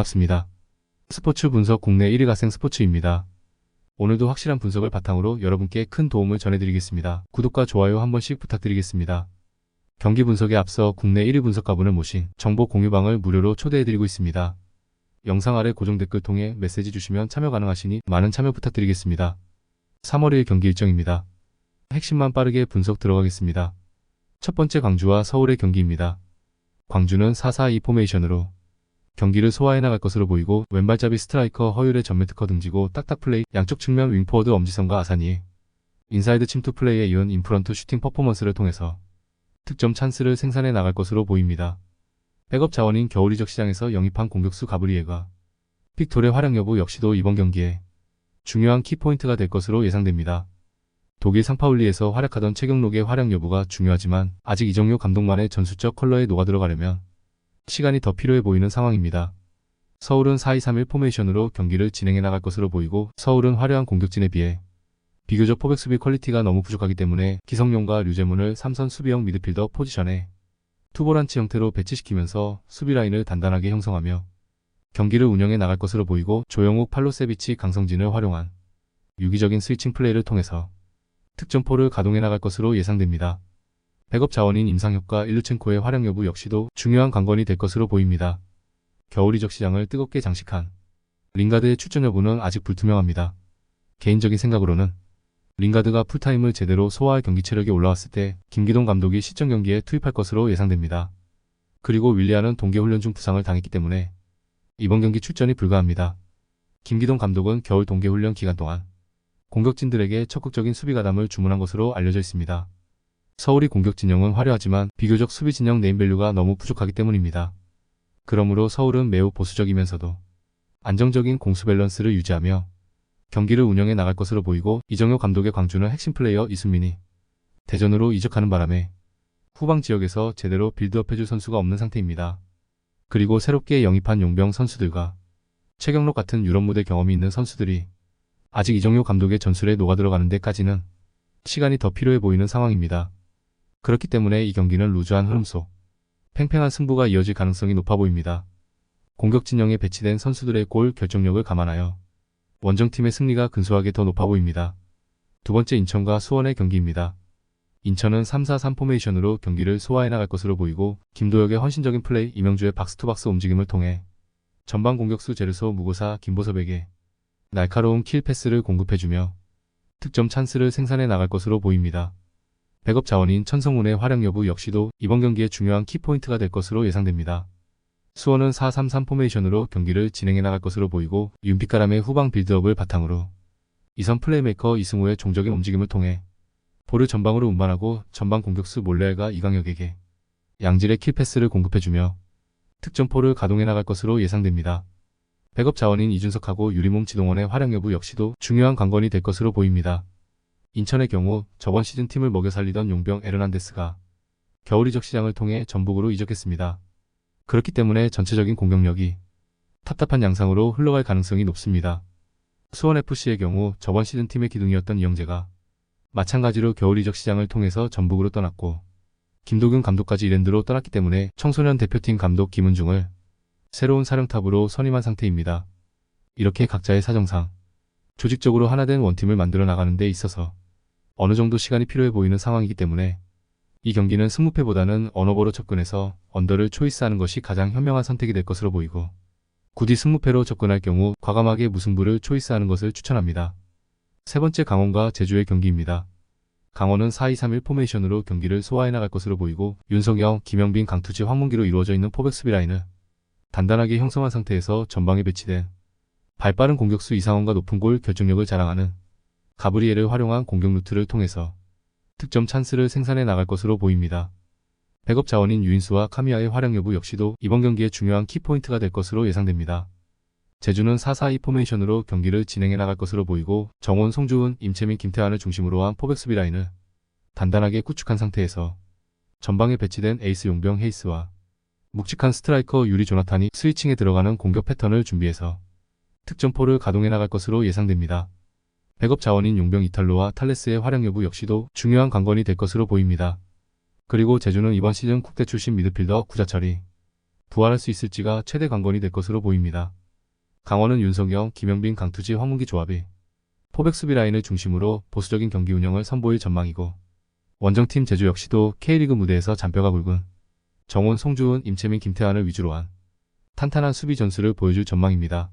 반갑습니다. 스포츠 분석 국내 1위 가생 스포츠입니다. 오늘도 확실한 분석을 바탕으로 여러분께 큰 도움을 전해드리겠습니다. 구독과 좋아요 한 번씩 부탁드리겠습니다. 경기 분석에 앞서 국내 1위 분석가분을 모신 정보 공유방을 무료로 초대해드리고 있습니다. 영상 아래 고정 댓글 통해 메시지 주시면 참여 가능하시니 많은 참여 부탁드리겠습니다. 3월 1일 경기 일정입니다. 핵심만 빠르게 분석 들어가겠습니다. 첫 번째 광주와 서울의 경기입니다. 광주는 4-4-2 포메이션으로 경기를 소화해 나갈 것으로 보이고 왼발잡이 스트라이커 허율의 전면 특허 등지고 딱딱 플레이 양쪽 측면 윙포워드 엄지성과 아산이 인사이드 침투 플레이에 이은 인프런트 슈팅 퍼포먼스를 통해서 득점 찬스를 생산해 나갈 것으로 보입니다. 백업 자원인 겨울 이적 시장에서 영입한 공격수 가브리에가 픽톨의 활약 여부 역시도 이번 경기에 중요한 키포인트가 될 것으로 예상됩니다. 독일 상파울리에서 활약하던 최경록의 활약 여부가 중요하지만 아직 이정효 감독만의 전술적 컬러에 녹아들어가려면 시간이 더 필요해 보이는 상황입니다. 서울은 4-2-3-1 포메이션으로 경기를 진행해 나갈 것으로 보이고 서울은 화려한 공격진에 비해 비교적 포백 수비 퀄리티가 너무 부족하기 때문에 기성용과 류재문을 3선 수비형 미드필더 포지션에 투보란치 형태로 배치시키면서 수비 라인을 단단하게 형성하며 경기를 운영해 나갈 것으로 보이고 조영욱 팔로세비치 강성진을 활용한 유기적인 스위칭 플레이를 통해서 특점포를 가동해 나갈 것으로 예상됩니다. 백업 자원인 임상혁과 일루첸코의 활약 여부 역시도 중요한 관건이 될 것으로 보입니다. 겨울 이적 시장을 뜨겁게 장식한 링가드의 출전 여부는 아직 불투명합니다. 개인적인 생각으로는 링가드가 풀타임을 제대로 소화할 경기 체력이 올라왔을 때 김기동 감독이 시점 경기에 투입할 것으로 예상됩니다. 그리고 윌리안은 동계훈련 중 부상을 당했기 때문에 이번 경기 출전이 불가합니다. 김기동 감독은 겨울 동계훈련 기간 동안 공격진들에게 적극적인 수비 가담을 주문한 것으로 알려져 있습니다. 서울이 공격 진영은 화려하지만 비교적 수비 진영 네임밸류가 너무 부족하기 때문입니다. 그러므로 서울은 매우 보수적이면서도 안정적인 공수 밸런스를 유지하며 경기를 운영해 나갈 것으로 보이고 이정효 감독의 광주는 핵심 플레이어 이순민이 대전으로 이적하는 바람에 후방 지역에서 제대로 빌드업해줄 선수가 없는 상태입니다. 그리고 새롭게 영입한 용병 선수들과 최경록 같은 유럽 무대 경험이 있는 선수들이 아직 이정효 감독의 전술에 녹아들어가는 데까지는 시간이 더 필요해 보이는 상황입니다. 그렇기 때문에 이 경기는 루즈한 흐름 속 팽팽한 승부가 이어질 가능성이 높아 보입니다. 공격 진영에 배치된 선수들의 골 결정력을 감안하여 원정팀의 승리가 근소하게 더 높아 보입니다. 두 번째 인천과 수원의 경기입니다. 인천은 3-4-3 포메이션으로 경기를 소화해 나갈 것으로 보이고 김도혁의 헌신적인 플레이 이명주의 박스투박스 움직임을 통해 전방 공격수 제르소 무고사 김보섭에게 날카로운 킬 패스를 공급해주며 득점 찬스를 생산해 나갈 것으로 보입니다. 백업 자원인 천성훈의 활약 여부 역시도 이번 경기의 중요한 키포인트가 될 것으로 예상됩니다. 수원은 4-3-3 포메이션으로 경기를 진행해 나갈 것으로 보이고 윤빛가람의 후방 빌드업을 바탕으로 이선 플레이메이커 이승우의 종적인 움직임을 통해 볼을 전방으로 운반하고 전방 공격수 몰레가 이강혁에게 양질의 킬패스를 공급해주며 특점포를 가동해 나갈 것으로 예상됩니다. 백업 자원인 이준석하고 유리몸 지동원의 활약 여부 역시도 중요한 관건이 될 것으로 보입니다. 인천의 경우 저번 시즌 팀을 먹여 살리던 용병 에르난데스가 겨울 이적 시장을 통해 전북으로 이적했습니다. 그렇기 때문에 전체적인 공격력이 답답한 양상으로 흘러갈 가능성이 높습니다. 수원FC의 경우 저번 시즌 팀의 기둥이었던 이영재가 마찬가지로 겨울 이적 시장을 통해서 전북으로 떠났고 김도균 감독까지 이랜드로 떠났기 때문에 청소년 대표팀 감독 김은중을 새로운 사령탑으로 선임한 상태입니다. 이렇게 각자의 사정상 조직적으로 하나된 원팀을 만들어 나가는 데 있어서 어느 정도 시간이 필요해 보이는 상황이기 때문에 이 경기는 승무패보다는 언어버로 접근해서 언더를 초이스하는 것이 가장 현명한 선택이 될 것으로 보이고 굳이 승무패로 접근할 경우 과감하게 무승부를 초이스하는 것을 추천합니다. 세 번째 강원과 제주의 경기입니다. 강원은 4-2-3-1 포메이션으로 경기를 소화해 나갈 것으로 보이고 윤석영, 김영빈, 강투지, 황문기로 이루어져 있는 포백 수비 라인을 단단하게 형성한 상태에서 전방에 배치된 발빠른 공격수 이상원과 높은 골 결정력을 자랑하는 가브리엘을 활용한 공격 루트를 통해서 득점 찬스를 생산해 나갈 것으로 보입니다. 백업 자원인 유인수와 카미아의 활약 여부 역시도 이번 경기의 중요한 키포인트가 될 것으로 예상됩니다. 제주는 4-4-2 포메이션으로 경기를 진행해 나갈 것으로 보이고 정원, 송주훈, 임채민, 김태환을 중심으로 한 포백 수비 라인을 단단하게 구축한 상태에서 전방에 배치된 에이스 용병 헤이스와 묵직한 스트라이커 유리 조나탄이 스위칭에 들어가는 공격 패턴을 준비해서 득점포를 가동해 나갈 것으로 예상됩니다. 백업 자원인 용병 이탈로와 탈레스의 활약 여부 역시도 중요한 관건이 될 것으로 보입니다. 그리고 제주는 이번 시즌 국대 출신 미드필더 구자철이 부활할 수 있을지가 최대 관건이 될 것으로 보입니다. 강원은 윤석영, 김영빈, 강투지, 황문기 조합이 포백 수비 라인을 중심으로 보수적인 경기 운영을 선보일 전망이고 원정팀 제주 역시도 K리그 무대에서 잔뼈가 굵은 정원, 송주은, 임채민, 김태환을 위주로 한 탄탄한 수비 전술을 보여줄 전망입니다.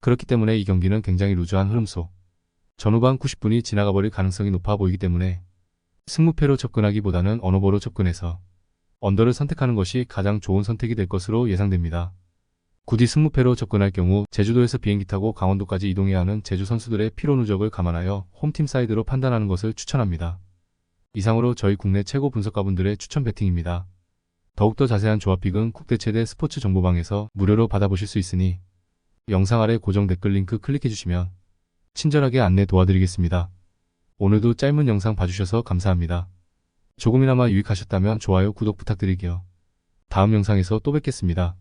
그렇기 때문에 이 경기는 굉장히 루즈한 흐름 속 전후반 90분이 지나가 버릴 가능성이 높아 보이기 때문에 승무패로 접근하기보다는 언어버로 접근해서 언더를 선택하는 것이 가장 좋은 선택이 될 것으로 예상됩니다. 굳이 승무패로 접근할 경우 제주도에서 비행기 타고 강원도까지 이동해야 하는 제주 선수들의 피로 누적을 감안하여 홈팀 사이드로 판단하는 것을 추천합니다. 이상으로 저희 국내 최고 분석가분들의 추천 배팅입니다. 더욱더 자세한 조합픽은 국대 최대 스포츠 정보방에서 무료로 받아보실 수 있으니 영상 아래 고정 댓글 링크 클릭해주시면 친절하게 안내 도와드리겠습니다. 오늘도 짧은 영상 봐주셔서 감사합니다. 조금이나마 유익하셨다면 좋아요, 구독 부탁드릴게요. 다음 영상에서 또 뵙겠습니다.